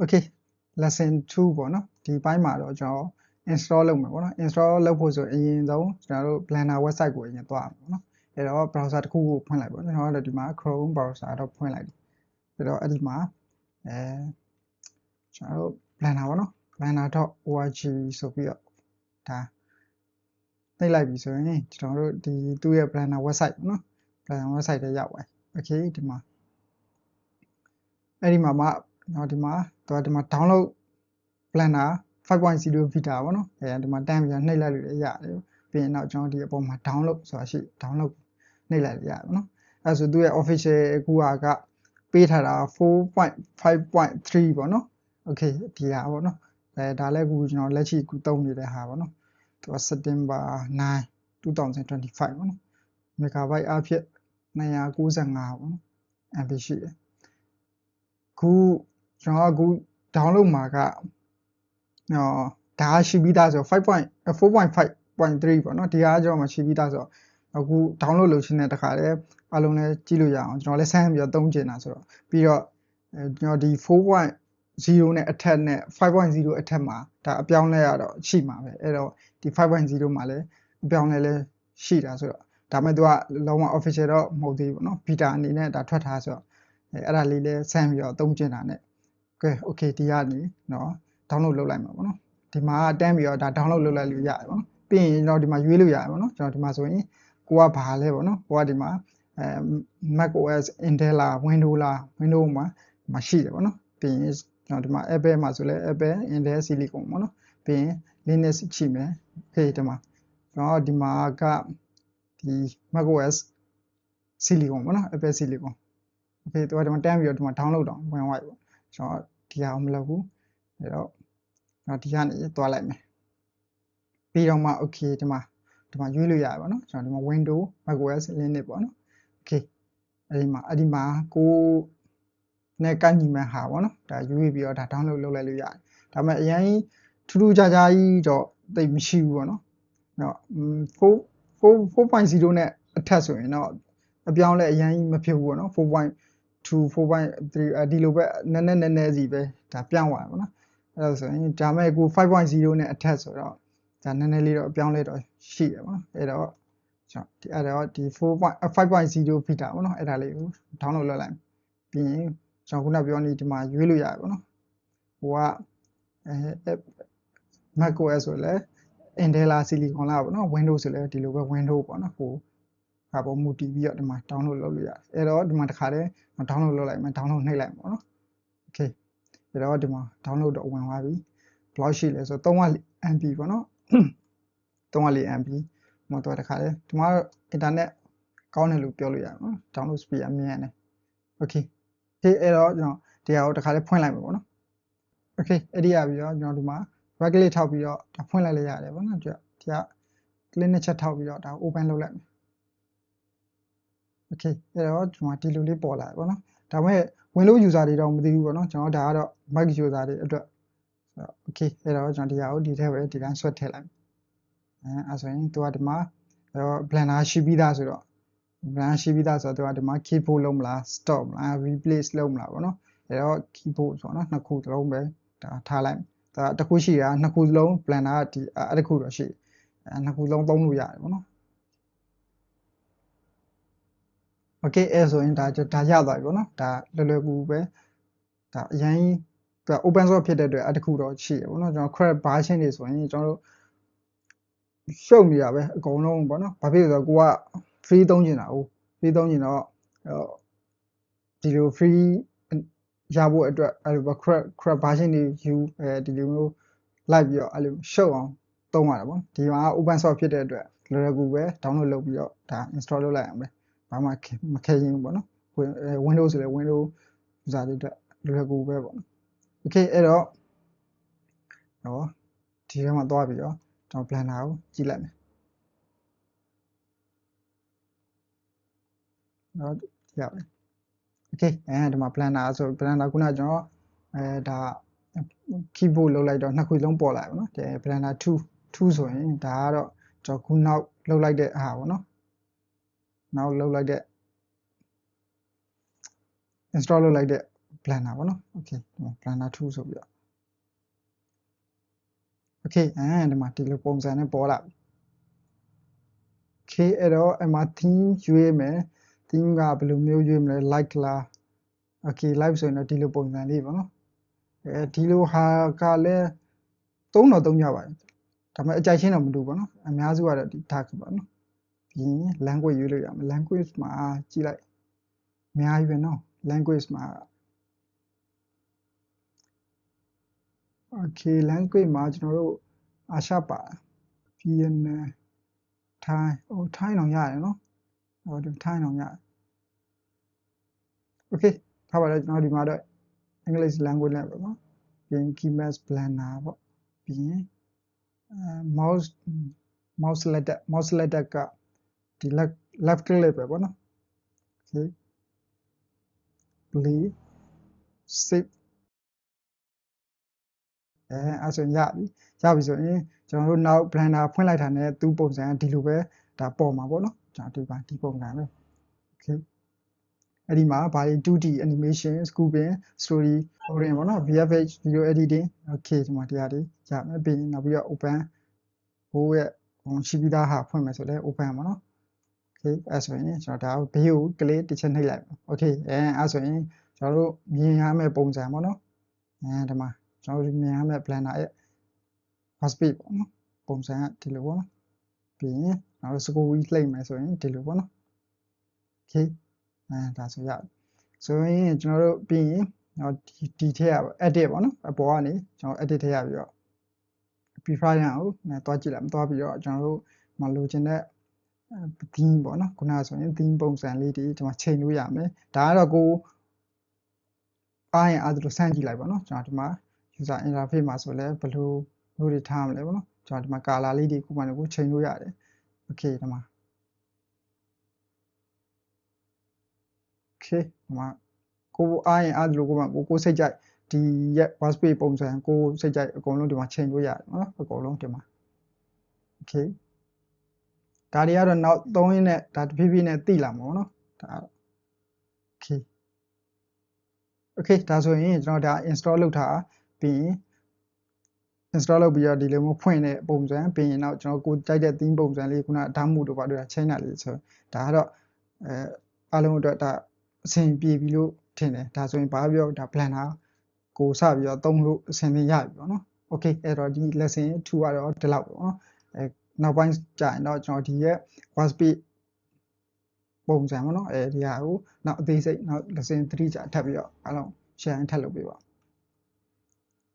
okay lesson 2ပေါ့နော်ဒီပိုင်းမှာတော့ကျွန်တော် install လုပ်မယ်ပေါ့နော် install လုပ်ဖို့ဆိုအရင်ဆုံးကျွန်တော်တို့ blender website ကိုအရင်သွားမယ်ပေါ့နော်အဲ့တော့ browser တစ်ခုကိုဖွင့်လိုက်ပေါ့ကျွန်တော်တို့ဒီမှာ chrome browser တော့ဖွင့်လိုက်ပြီအဲ့တော့အဲ့ဒီမှာအဲကျွန်တော်တို့ blender ပေါ့နော် blender.org ဆိုပြီးတော့ဒါနှိပ်လိုက်ပြီဆိုရင်ကျွန်တော်တို့ဒီသူ့ရဲ့ blender website ပေါ့နော် blender website ထဲရောက်သွားပြီ okay ဒီမှာအဲ့ဒီမှာမှတော့ဒီမှာ တော့ဒီမှာ download blender 5.0 beta ပေါ့နော်အဲဒီမှာတန်းပြီးနှိပ်လိုက်လို့ရတယ်ပြီးရင်တော့ကျွန်တော်ဒီအပေါ်မှာ download ဆိုတာရှိ download နှိပ်လိုက်ရတယ်ပေါ့နော်အဲဆိုသူရဲ့ official ကူဟာကပေးထားတာ4.5.3ပေါ့နော် okay ဒီဟာပေါ့နော်အဲဒါလည်းကူကျွန်တော်လက်ရှိကူသုံးနေတဲ့ဟာပေါ့နော်သူက September 9 2025ပေါ့နော် megabyte အဖြစ်295ပေါ့နော် MB ရှိတယ်ခု ကျွန်တော်ကခု download မှာကအော်ဒါရှိပြီးသားဆို5.4.5.3ပေါ့နော်ဒီဟာကျွန်တော်မှရှိပြီးသားဆိုတော့အခု download လုပ်ခြင်းတဲ့တခါလဲအလုံးလဲကြည့်လို့ရအောင်ကျွန်တော်လဲဆန်းပြီးတော့သုံးကျင်တာဆိုတော့ပြီးတော့ကျွန်တော်ဒီ4.0နဲ့အထက်နဲ့5.0အထက်မှာဒါအပြောင်းလဲရတော့ရှိမှာပဲအဲ့တော့ဒီ5.0မှာလည်းအပြောင်းလဲလဲရှိတာဆိုတော့ဒါမဲ့သူကလုံးဝ official တော့မဟုတ်သေးဘူးเนาะ beta အနေနဲ့ဒါထွက်ထားဆိုတော့အဲ့ဒါလေးလဲဆန်းပြီးတော့သုံးကျင်တာ ਨੇ ကဲ okay ဒီကနေเนาะ download လုပ်လိုက်မှာပေါ့နော်ဒီမှာတန်းပြီးတော့ဒါ download လုပ်လိုက်လို့ရတယ်ပေါ့နော်ပြီးရင်ကျွန်တော်ဒီမှာရွေးလို့ရတယ်ပေါ့နော်ကျွန်တော်ဒီမှာဆိုရင်ကိုကဘာလဲပေါ့နော်ကိုကဒီမှာအဲ Mac OS Intel လား Windows လား Windows မှာမှာရှိတယ်ပေါ့နော်ပြီးရင်ကျွန်တော်ဒီမှာ Apple မှာဆိုလဲ Apple Intel Silicon ပေါ့နော်ပြီးရင် Linux ရှိမယ်ဟေးဒီမှာကျွန်တော်ဒီမှာကဒီ Mac OS Silicon ပေါ့နော် Apple Silicon okay သူကဒီမှာတန်းပြီးတော့ဒီမှာ download တော့ဝင်သွားပြီပေါ့ ကျွန်တော်ဒီဟာမလုပ်ဘူးအဲ့တော့တော့ဒီကနေသွားလိုက်မယ်ပြီးတော့မှ okay ဒီမှာဒီမှာရွေးလို့ရတယ်ပေါ့နော်ကျွန်တော်ဒီမှာ window macOS linux ပေါ့နော် okay အဲ့ဒီမှာအဲ့ဒီမှာကိုနဲ့ကန့်ညီမဲ့ဟာပေါ့နော်ဒါရွေးပြီးတော့ဒါ download လုပ်လိုက်လို့ရတယ်ဒါပေမဲ့အရင်ထူးထူးခြားခြားကြီးတော့တိတ်မရှိဘူးပေါ့နော်တော့4 4.0နဲ့အထက်ဆိုရင်တော့အပြောင်းလဲအရင်မဖြစ်ဘူးပေါ့နော် 4.2 4.3ဒီလိုပဲနည်းနည်းနည်းနည်းစီပဲဒါပြောင်းသွားတယ်ပေါ့နော်အဲ့ဒါဆိုရင်ဒါမဲ့ကို5.0နဲ့အထက်ဆိုတော့ဒါနည်းနည်းလေးတော့အပြောင်းလဲတော့ရှိတယ်ပေါ့နော်အဲ့တော့ကျွန်တော်ဒီအဲ့တော့ဒီ4.5.0 beta ပေါ့နော်အဲ့ဒါလေးကို download လုပ်လိုက်ပြီးရင်ကျွန်တော်ခုနပြောနေဒီမှာရွေးလို့ရတယ်ပေါ့နော်ဟိုကအဲ macOS ဆိုလဲ Intel လား Silicon လားပေါ့နော် Windows ဆိုလဲဒီလိုပဲ Windows ပေါ့နော်ဟို ဟာပေါ်မူတည်ပြီးတော့ဒီမှာ download လုပ်လို့ရတယ်အဲ့တော့ဒီမှာတခါတည်း download လုပ်လိုက်မယ် download နှိပ်လိုက်ပေါ့နော် okay ဒါတော့ဒီမှာ download တော့ဝင်သွားပြီဘလောက်ရှိလဲဆိုတော့ 3MB ပေါ့နော် 3MB မတော်တခါလေဒီမှာ internet ကောင်းတယ်လို့ပြောလို့ရတယ်နော် download speed အမြဲတယ် okay ဒီအဲ့တော့ကျွန်တော်ဒီဟာကိုတခါလေဖွင့်လိုက်မယ်ပေါ့နော် okay အဲ့ဒီရပြီးတော့ကျွန်တော်ဒီမှာ right click ထောက်ပြီးတော့ဒါဖွင့်လိုက်လိုက်ရတယ်ပေါ့နော်ဒီကဒီက click နဲ့ချက်ထောက်ပြီးတော့ဒါ open လုပ်လိုက်မယ် okay အဲ့တော့ကျွန်တော်ဒီလိုလေးပေါ်လာတယ်ပေါ့နော်ဒါပေမဲ့ Windows user တွေတော့မသိဘူးပေါ့နော်ကျွန်တော်ဒါကတော့ Mac user တွေအတွက် okay အဲ့တော့ကျွန်တော်ဒီဟာကိုဒီထဲပဲဒီတိုင်းဆွဲထည့်လိုက်အဲအဲ့ဆိုရင်သူကဒီမှာအဲ့တော့ Blender ရှိပြီးသားဆိုတော့ Blender ရှိပြီးသားဆိုတော့သူကဒီမှာ keyboard လုံးမလား stop မလား replace လုံးမလားပေါ့နော်အဲ့တော့ keyboard ဆိုတော့နော်နှစ်ခုသလုံးပဲဒါထားလိုက်ဒါတစ်ခုရှိတာနှစ်ခုလုံး Blender ကဒီအဲ့တစ်ခုတော့ရှိအဲနှစ်ခုလုံးသုံးလို့ရတယ်ပေါ့နော် okay အဲဆိုရင်ဒါဒါရသွားပြီပေါ့နော်ဒါလွယ်လွယ်ကူပဲဒါအရင်သူက open source ဖြစ်တဲ့အတွက်အတခုတော့ရှိရပေါ့နော်ကျွန်တော် credit version တွေဆိုရင်ကျွန်တော်တို့ရှုပ်နေတာပဲအကုန်လုံးပေါ့နော်ဘာဖြစ်လဲဆိုတော့ကိုက free သုံးကျင်တာဟုတ် free သုံးကျင်တော့ဒီလို free ရဖို့အတွက်အဲ့လို credit credit version တွေယူအဲဒီလိုမျိုးလိုက်ပြီးတော့အဲ့လိုရှုပ်အောင်သုံးရတာပေါ့ဒီမှာ open source ဖြစ်တဲ့အတွက်လွယ်လွယ်ကူပဲ download လုပ်ပြီးတော့ဒါ install လုပ်လိုက်အောင်ပဲ ဘာမှမခဲရင်ဘူးပေါ့နော် Windows ဆိုလဲ Windows user တွေအတွက်လွယ်ကူပဲပေါ့နော် Okay အဲ့တော့ဟောဒီထဲမှာသွားပြီးတော့ကျွန်တော် planner ကိုကြည့်လိုက်မယ်နော်ရပါ Okay အဲဒီမှာ planner ဆို planner ခုနကျွန်တော်အဲဒါ keyboard လောက်လိုက်တော့နှစ်ခုလုံးပေါ်လာပါတော့ဒီ planner 2 2ဆိုရင်ဒါကတော့ကျွန်တော်ခုနောက်လောက်လိုက်တဲ့အားပေါ့နော် နောက်လောက်လိုက်တဲ့ install လုပ်လိုက်တဲ့ blender ပေါ့နော် okay ဒီမှာ blender 2ဆိုပြီးတော့ okay အဲဒီမှာဒီလိုပုံစံနဲ့ပေါ်လာပြီ okay အဲ့တော့အမ theme ရွေးမယ် theme ကဘယ်လိုမျိုးရွေးမလဲ like လား okay live ဆိုရင်တော့ဒီလိုပုံစံလေးပေါ့နော်အဲဒီလိုဟာကလည်းသုံးတော့သုံးကြပါတယ်ဒါပေမဲ့အကြိုက်ချင်းတော့မတူဘူးပေါ့နော်အများစုကတော့ဒီ dark ပေါ့နော် ပြီးရင် language ရွေးလို့ရမယ် language မှာကြည့်လိုက်အများကြီးပဲနော် language မှာ okay language မှာကျွန်တော်တို့အာရှပါ Vietnam ထိုင်းဟိုထိုင်းအောင်ရတယ်နော်ဟိုဒီထိုင်းအောင်ရတယ် okay ထားပါတော့ကျွန်တော်ဒီမှာတော့ English language နဲ့ပဲပေါ့ပြီးရင် keymaps blender ပေါ့ပြီးရင်အဲ mouse mouse slider mouse slider က ဒီ left left click ပဲပေါ့နော် okay play save အဲအဲ့ဆိုရင်ရပြီရပြီဆိုရင်ကျွန်တော်တို့နောက် blender ဖွင့်လိုက်တာနဲ့သူ့ပုံစံကဒီလိုပဲဒါပေါ်မှာပေါ့နော်ကျွန်တော်ဒီပါဒီပုံစံပဲ okay အဲ့ဒီမှာဘာတွေ 2D animation scooping story coding ပေါ့နော် VFX video editing okay ဒီမှာတရားတွေရမယ်ပြီးရင်နောက်ပြီးတော့ open ဟိုရဲ့ဟိုရှိပြီးသားဟာဖွင့်မယ်ဆိုလဲ open ပေါ့နော် okay အဲ့ဆိုရင်ကျွန်တော်ဒါကို view ကို click တစ်ချက်နှိပ်လိုက်ပါ okay အဲအဲ့ဆိုရင်ကျွန်တော်တို့မြင်ရမယ့်ပုံစံပေါ့နော်အဲဒီမှာကျွန်တော်တို့မြင်ရမယ့် blender ရဲ့ workspace ပေါ့နော်ပုံစံကဒီလိုပေါ့နော်ပြီးရင်ကျွန်တော်တို့ scope ကြီးလှိမ့်မယ်ဆိုရင်ဒီလိုပေါ့နော် okay အဲဒါဆိုရဆိုရင်ကျွန်တော်တို့ပြီးရင်တော့ဒီဒီထည့်ရပါ edit ပေါ့နော်အပေါ်ကနေကျွန်တော် edit ထည့်ရပြီးတော့ prefire ရအောင်နဲ့တွားကြည့်လိုက်တွားပြီးတော့ကျွန်တော်တို့မလိုချင်တဲ့ theme ပေါ့နော်ခုနကဆိုရင် theme ပုံစံလေးတွေဒီမှာချိန်လို့ရမယ်ဒါကတော့ကိုအားရင်အားသလိုစမ်းကြည့်လိုက်ပါနော်ကျွန်တော်ဒီမှာ user interface မှာဆိုလဲဘယ်လိုမျိုးတွေထားမလဲပေါ့နော်ကျွန်တော်ဒီမှာ color လေးတွေခုမှလည်းကိုချိန်လို့ရတယ် okay ဒီမှာ okay ဒီမှာကိုအားရင်အားသလိုကိုမှကိုကိုစိတ်ကြိုက်ဒီရဲ့ workspace ပုံစံကိုစိတ်ကြိုက်အကုန်လုံးဒီမှာချိန်လို့ရတယ်နော်အကုန်လုံးဒီမှာ okay ဒါတွေကတော့နောက်3ရင်းနဲ့ဒါတဖြည်းဖြည်းနဲ့သိလာမှာပေါ့နော်ဒါ okay okay ဒါဆိုရင်ကျွန်တော်ဒါ install လုပ်ထားပြီးရင် install လုပ်ပြီးတော့ဒီလိုမျိုးဖွင့်တဲ့ပုံစံပြီးရင်တော့ကျွန်တော်ကိုကြိုက်တဲ့ theme ပုံစံလေးခုနဓာတ်မှုတို့ဘာတို့ချိန်တာလေးဆိုဒါကတော့အဲအားလုံးအတွက်ဒါအဆင်ပြေပြီလို့ထင်တယ်ဒါဆိုရင်ဘာပြောဒါ blender ကိုစပြီးတော့သုံးလို့အဆင်သင့်ရပြီပေါ့နော် okay အဲ့တော့ဒီ lesson 2ကတော့ဒီလောက်ပေါ့နော်အဲ နောက်ပိုင်းကြာရင်တော့ကျွန်တော်ဒီရဲ့ workspace ပုံစံပေါ့နော်အဲဒီဟာကိုနောက်အသေးစိတ်နောက် lesson 3ကြာထပ်ပြီးတော့အားလုံး share ထပ်လုပ်ပေးပါ